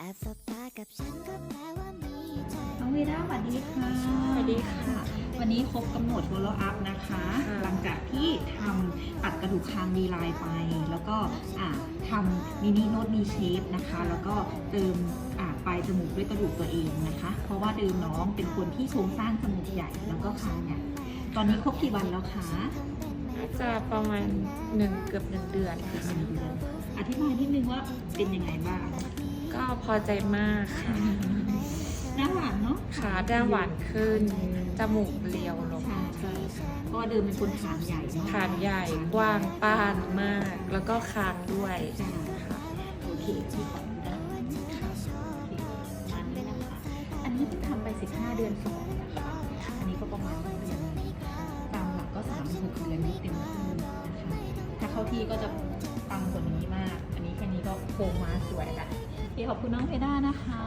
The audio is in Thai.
อบสบตากับฉันก็แปลว่ามีใจ น้องเวด้าสวัสดีค่ะ สวัสดีค่ะ วันนี้ครบกำหนด follow up นะคะ ค่ะ หลังจากที่ทำตัดกระดูกคางดีไลน์ไป แล้วก็อ่าทำมินิโนตมีเชฟนะคะ แล้วก็เติมอ่าปลายจมูกด้วยกระดูกตัวเองนะคะ เพราะว่าเดิมน้องเป็นคนที่โครงสร้างจมูกใหญ่แล้วก็คางใหญ่ตอนนี้ครบกี่วันแล้วคะน่าจะประมาณหนึ่งเกือบหนึ่งเดือนค่ะหนึ่งเดือนอธิบายนิดนึงว่าเป็นยังไงบ้าง ก็พอใจมากค่ะหน้าหวานเนาะขาด้านหวานขึ้น จมูกเรียวลงใช่ใช่เพราะว่าเดิมเป็นคนฐานใหญ่เนาะฐานใหญ่กว้างป้านมาก แล้วก็คางด้วยใช่ค่ะโอเคที่ขอดูได้ค่ะโอเคอันนี้นะคะอันนี้เพิ่งทำไป 15 เดือนสองนะคะ อันนี้ก็ประมาณหกเดือนตามหลักก็3ามหกเดือนนี่เต็มที่นะคะ ถ้าเข้าที่ก็จะปังกว่านี้มาก อันนี้แค่นี้ก็โค้งมาสวยละโอ เคขอบคุณน้องเพด้านะคะ